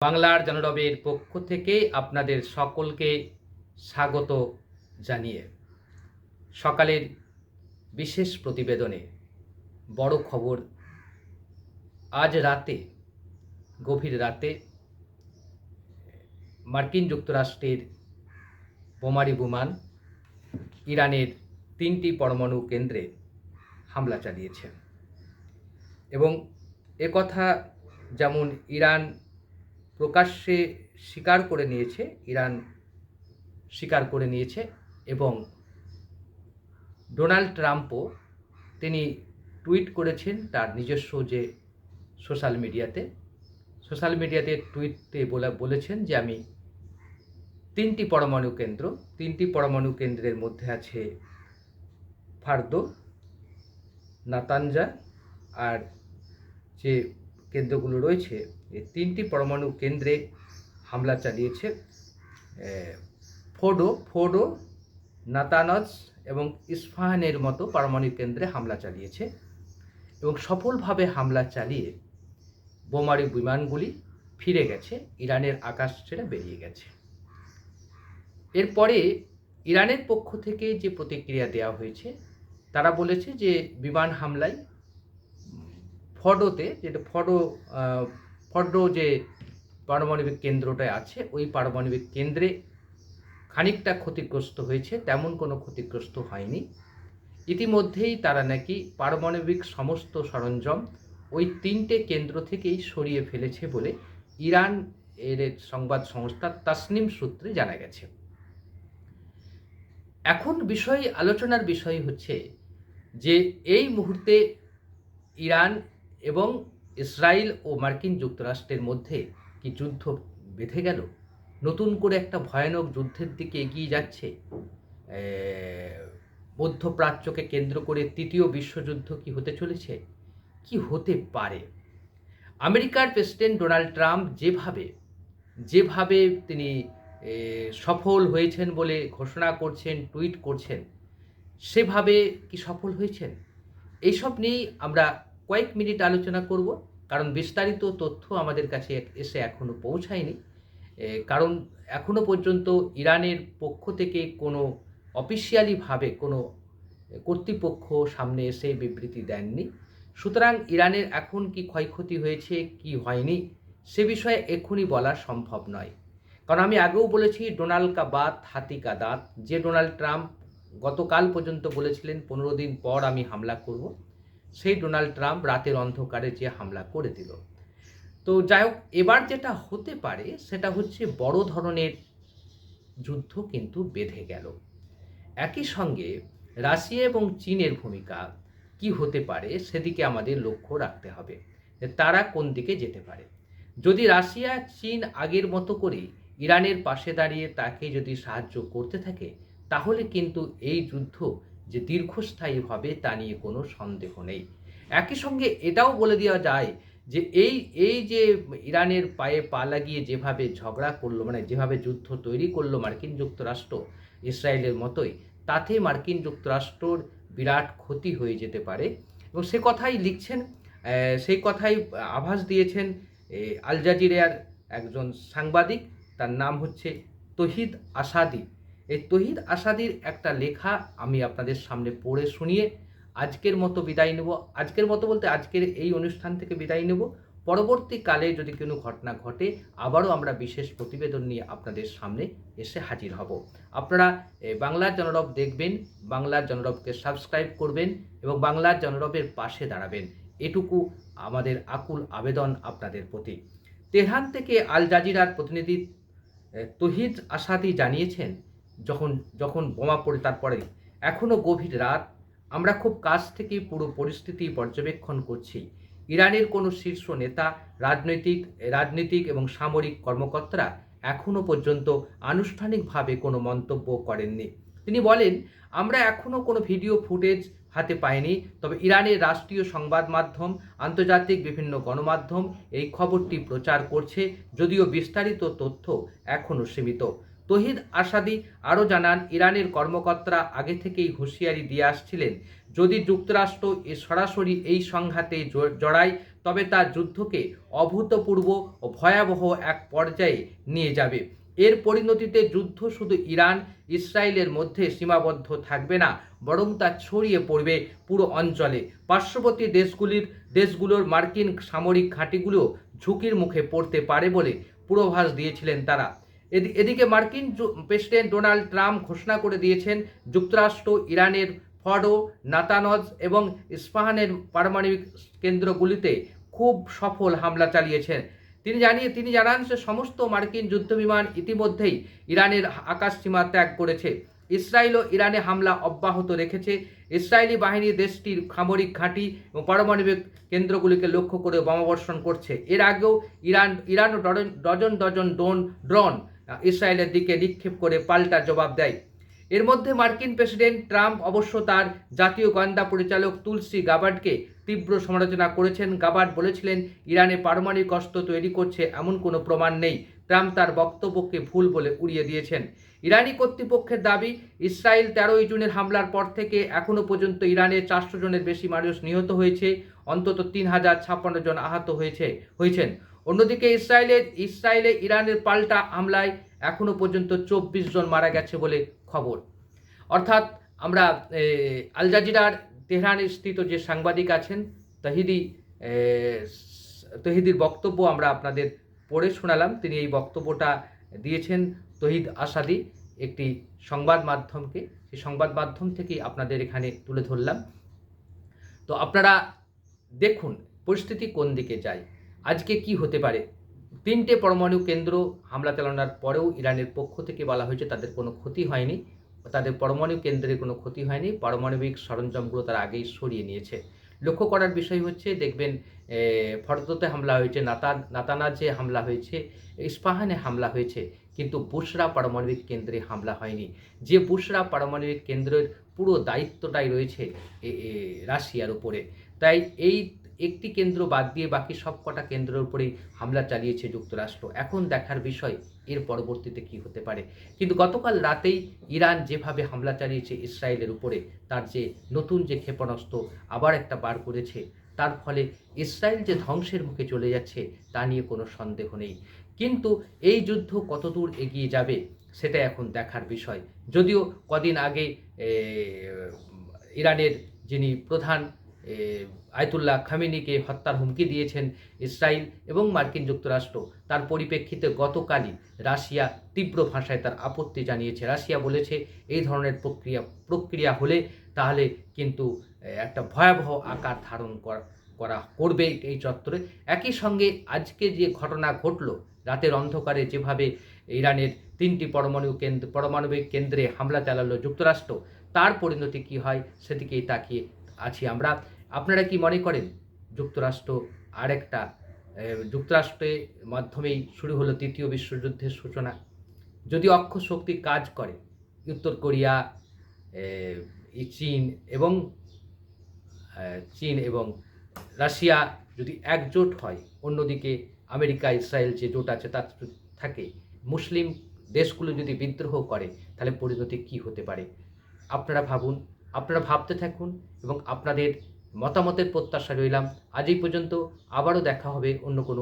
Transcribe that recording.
বাংলার জনরবের পক্ষ থেকে আপনাদের সকলকে স্বাগত জানিয়ে সকালের বিশেষ প্রতিবেদনে বড় খবর, আজ রাতে, গভীর রাতে, মার্কিন যুক্তরাষ্ট্রের বোমারি বিমান ইরানের তিনটি পরমাণু কেন্দ্রে হামলা চালিয়েছে। এবং একথা যেমন ইরান প্রকাশ্যে স্বীকার করে নিয়েছে, ইরান স্বীকার করে নিয়েছে এবং ডোনাল্ড ট্রাম্পও তিনি টুইট করেছেন তার নিজস্ব যে সোশ্যাল মিডিয়াতে। সোশ্যাল মিডিয়াতে টুইটে বলে, বলেছেন যে আমি তিনটি পরমাণু কেন্দ্র, তিনটি পরমাণু কেন্দ্রের মধ্যে আছে ফার্দো, নাতানজা আর যে কেন্দ্রগুলো রয়েছে, এই তিনটি পরমাণু কেন্দ্রে হামলা চালিয়েছে ফোডো ফোডো নাতানজ এবং ইস্ফাহানের মতো পারমাণবিক কেন্দ্রে হামলা চালিয়েছে এবং সফলভাবে হামলা চালিয়ে বোমারি বিমানগুলি ফিরে গেছে, ইরানের আকাশ ছেড়ে বেরিয়ে গেছে। এরপরে ইরানের পক্ষ থেকে যে প্রতিক্রিয়া দেওয়া হয়েছে, তারা বলেছে যে বিমান হামলায় ফডোতে, যেটা ফডো ফডো যে পারমাণবিক কেন্দ্রটা আছে, ওই পারমাণবিক কেন্দ্রে খানিকটা ক্ষতিগ্রস্ত হয়েছে, তেমন কোনো ক্ষতিগ্রস্ত হয়নি। ইতিমধ্যেই তারা নাকি পারমাণবিক সমস্ত সরঞ্জাম ওই তিনটে কেন্দ্র থেকেই সরিয়ে ফেলেছে বলে ইরান এর সংবাদ সংস্থা তাসনিম সূত্রে জানা গেছে। এখন বিষয়, আলোচনার বিষয় হচ্ছে যে, এই মুহূর্তে ইরান এবং ইসরায়েল ও মার্কিন যুক্তরাষ্ট্রের মধ্যে কি যুদ্ধ বেঁধে গেল? নতুন করে একটা ভয়ানক যুদ্ধের দিকে এগিয়ে যাচ্ছে মধ্যপ্রাচ্যকে কেন্দ্র করে তৃতীয় বিশ্বযুদ্ধ কি হতে চলেছে? কি হতে পারে? আমেরিকার প্রেসিডেন্ট ডোনাল্ড ট্রাম্প যেভাবে যেভাবে তিনি সফল হয়েছেন বলে ঘোষণা করছেন, টুইট করছেন, সেভাবে কি সফল হয়েছেন? এইসব নিয়েই আমরা কয়েক মিনিট আলোচনা করব, কারণ বিস্তারিত তথ্য আমাদের কাছে এসে এখনও পৌঁছায়নি। কারণ এখনও পর্যন্ত ইরানের পক্ষ থেকে কোনো অফিসিয়ালিভাবে কোনো কর্তৃপক্ষ সামনে এসে বিবৃতি দেননি। সুতরাং ইরানের এখন কি ক্ষয়ক্ষতি হয়েছে, কি হয়নি, সে বিষয়ে এক্ষুনি বলা সম্ভব নয়। কারণ আমি আগেও বলেছি, ডোনাল্ড কা বাত হাতি কা দাঁত। যে ডোনাল্ড ট্রাম্প গতকাল পর্যন্ত বলেছিলেন, পনেরো দিন পর আমি হামলা করব। সেই ডোনাল্ড ট্রাম্প রাতের অন্ধকারে যে হামলা করে দিল। তো যাই হোক, এবার যেটা হতে পারে সেটা হচ্ছে বড় ধরনের যুদ্ধ কিন্তু বেঁধে গেল। একই সঙ্গে রাশিয়া এবং চীনের ভূমিকা কি হতে পারে সেদিকে আমাদের লক্ষ্য রাখতে হবে তারা কোন দিকে যেতে পারে। যদি রাশিয়া, চীন আগের মতো করে ইরানের পাশে দাঁড়িয়ে তাকে যদি সাহায্য করতে থাকে, তাহলে কিন্তু এই যুদ্ধ যে দীর্ঘস্থায়ী হবে তা নিয়ে কোনো সন্দেহ নেই। একই সঙ্গে এটাও বলে দেওয়া যায় যে এই এই যে ইরানের পায়ে পা লাগিয়ে যেভাবে ঝগড়া করল মানে যেভাবে যুদ্ধ তৈরি করল মার্কিন যুক্তরাষ্ট্র ইসরায়েলের মতোই, তাতে মার্কিন যুক্তরাষ্ট্রর বিরাট ক্ষতি হয়ে যেতে পারে। এবং সে কথাই লিখছেন সেই কথাই আভাস দিয়েছেন আল জাজিরিয়ার একজন সাংবাদিক, তার নাম হচ্ছে তহিদ আসাদি। এই তহিদ আসাদির একটা লেখা আমি আপনাদের সামনে পড়ে শুনিয়ে আজকের মতো বিদায় নেব। আজকের মতো বলতে আজকের এই অনুষ্ঠান থেকে বিদায় নেব। পরবর্তীকালে যদি কোনো ঘটনা ঘটে, আবারও আমরা বিশেষ প্রতিবেদন নিয়ে আপনাদের সামনে এসে হাজির হব। আপনারা বাংলার জনরব দেখবেন বাংলার জনরবকে সাবস্ক্রাইব করবেন এবং বাংলার জনরবের পাশে দাঁড়াবেন। এটুকু আমাদের আকুল আবেদন আপনাদের প্রতি। তেহরান থেকে আল জাজিরার প্রতিনিধি তহিদ আসাদি জানিয়েছেন যখন যখন বোমা পড়ে তারপরে এখনও গভীর রাত, আমরা খুব কাছ থেকে পুরো পরিস্থিতি পর্যবেক্ষণ করছি। ইরানের কোনো শীর্ষ নেতা, রাজনৈতিক, রাজনীতিক এবং সামরিক কর্মকর্তারা এখনও পর্যন্ত আনুষ্ঠানিকভাবে কোনো মন্তব্য করেননি। তিনি বলেন, আমরা এখনও কোনো ভিডিও ফুটেজ হাতে পাইনি, তবে ইরানের রাষ্ট্রীয় সংবাদ মাধ্যম, আন্তর্জাতিক বিভিন্ন গণমাধ্যম এই খবরটি প্রচার করছে, যদিও বিস্তারিত তথ্য এখনও সীমিত। তহিদ আসাদি আরও জানান, ইরানের কর্মকর্তারা আগে থেকেই হুঁশিয়ারি দিয়ে আসছিলেন, যদি যুক্তরাষ্ট্র এ সরাসরি এই সংঘাতে জড়ায়, তবে তা যুদ্ধকে অভূতপূর্ব ও ভয়াবহ এক পর্যায়ে নিয়ে যাবে। এর পরিণতিতে যুদ্ধ শুধু ইরান, ইসরায়েলের মধ্যে সীমাবদ্ধ থাকবে না, বরং তা ছড়িয়ে পড়বে পুরো অঞ্চলে। পার্শ্ববর্তী দেশগুলির, দেশগুলোর মার্কিন সামরিক ঘাঁটিগুলো ঝুঁকির মুখে পড়তে পারে বলে পূর্বাভাস দিয়েছিলেন তারা। এদিকে মার্কিন প্রেসিডেন্ট ডোনাল্ড ট্রাম্প ঘোষণা করে দিয়েছেন যুক্তরাষ্ট্র, ইরানের ফডো, নাতানজ এবং ইস্পাহানের পারমাণবিক কেন্দ্রগুলিতে খুব সফল হামলা চালিয়েছেন। তিনি জানিয়ে, তিনি জানান যে সমস্ত মার্কিন যুদ্ধবিমান ইতিমধ্যেই ইরানের আকাশ সীমা ত্যাগ করেছে। ইসরায়েল ও ইরানে হামলা অব্যাহত রেখেছে। ইসরায়েলি বাহিনী দেশটির সামরিক ঘাঁটি এবং পারমাণবিক কেন্দ্রগুলিকে লক্ষ্য করে বোমাবর্ষণ করছে। এর আগেও Iran Iran dozen dozen dozen drone drone ইসরায়েলের দিকে নিক্ষেপ করে পাল্টা জবাব দেয়। এর মধ্যে মার্কিন প্রেসিডেন্ট ট্রাম্প অবশ্য তার জাতীয় গোয়েন্দা পরিচালক তুলসি গাবার্ডকে তীব্র সমালোচনা করেছেন। গাবার্ড বলেছিলেন, ইরানে পারমাণবিক অস্ত্র তৈরি করছে এমন কোনো প্রমাণ নেই। ট্রাম্প তার বক্তব্যকে ভুল বলে উড়িয়ে দিয়েছেন। ইরানি কর্তৃপক্ষের দাবি, ইসরায়েল তেরোই জুনের হামলার পর থেকে এখনও পর্যন্ত ইরানে চারশো জনের বেশি মানুষ নিহত হয়েছে। অন্তত তিন হাজার ছাপ্পান্ন জন আহত হয়েছে, হয়েছেন। অন্যদিকে ইসরায়েলের, ইসরায়েলে ইরানের পাল্টা হামলায় এখনও পর্যন্ত চব্বিশ জন মারা গেছে বলে খবর। অর্থাৎ আমরা আল জাজিরার তেহরান স্থিত যে সাংবাদিক আছেন, তহিদি তহিদির বক্তব্য আমরা আপনাদের পড়ে শোনালাম। তিনি এই বক্তব্যটা দিয়েছেন তহিদ আসাদি একটি সংবাদ মাধ্যমকে। সেই সংবাদ মাধ্যম থেকেই আপনাদের এখানে তুলে ধরলাম। তো আপনারা দেখুন, পরিস্থিতি কোন দিকে যায়। আজকে কি হতে পারে? তিনটে পরমাণু কেন্দ্র হামলা চালানোর পরেও ইরানের পক্ষ থেকে বলা হয়েছে তাদের কোনো ক্ষতি হয়নি। তাদের পরমাণু কেন্দ্রে কোনো ক্ষতি হয়নি। পারমাণবিক সরঞ্জামগুলো তারা আগেই সরিয়ে নিয়েছে। লক্ষ্য করার বিষয় হচ্ছে, দেখবেন ফরদতে হামলা হয়েছে নাতা নাতানাজে হামলা হয়েছে, ইস্পাহানে হামলা হয়েছে, কিন্তু বুশরা পারমাণবিক কেন্দ্রে হামলা হয়নি। যে বুশরা পারমাণবিক কেন্দ্রের পুরো দায়িত্বটাই রয়েছে রাশিয়ার উপরে। তাই এই একটি কেন্দ্র বাদ দিয়ে বাকি সব কটা কেন্দ্রের উপরেই হামলা চালিয়েছে যুক্তরাষ্ট্র। এখন দেখার বিষয়, এর পরবর্তীতে কি হতে পারে। কিন্তু গতকাল রাতেই ইরান যেভাবে হামলা চালিয়েছে ইসরায়েলের উপরে, তার যে নতুন যে ক্ষেপণাস্ত্র আবার একটা বার করেছে, তার ফলে ইসরায়েল যে ধ্বংসের মুখে চলে যাচ্ছে, তা নিয়ে কোনো সন্দেহ নেই। কিন্তু এই যুদ্ধ কতদূর এগিয়ে যাবে, সেটা এখন দেখার বিষয়। যদিও কদিন আগে ইরানের যিনি প্রধান আয়তুল্লাহ খামিনিকে হত্যার হুমকি দিয়েছেন ইসরায়েল এবং মার্কিন যুক্তরাষ্ট্র। তার পরিপ্রেক্ষিতে গতকালই রাশিয়া তীব্র ভাষায় তার আপত্তি জানিয়েছে। রাশিয়া বলেছে, এই ধরনের প্রক্রিয়া প্রক্রিয়া হলে তাহলে কিন্তু একটা ভয়াবহ আকার ধারণ কর- করা করবে এই চত্বরে। একই সঙ্গে আজকে যে ঘটনা ঘটলো, রাতের অন্ধকারে যেভাবে ইরানের তিনটি পরমাণু কেন্দ্র, পারমাণবিক কেন্দ্রে হামলা চালালো যুক্তরাষ্ট্র, তার পরিণতি কি হয় সেদিকেই তাকিয়ে আছি আমরা। আপনারা কি মনে করেন যুক্তরাষ্ট্র আরেকটা যুক্তরাষ্ট্রের মাধ্যমেই শুরু হলো তৃতীয় বিশ্বযুদ্ধের সূচনা? যদি অক্ষ শক্তি কাজ করে, উত্তর কোরিয়া চীন এবং চীন এবং রাশিয়া যদি একজোট হয়, অন্যদিকে আমেরিকা, ইসরায়েল যে জোট আছে তার থাকে, মুসলিম দেশগুলো যদি বিদ্রোহ করে, তাহলে পরিণতি কী হতে পারে? আপনারা ভাবুন, আপনারা ভাবতে থাকুন এবং আপনাদের মতামতের প্রত্যাশা রইলাম। আজ এই পর্যন্ত আবারও দেখা হবে অন্য কোনো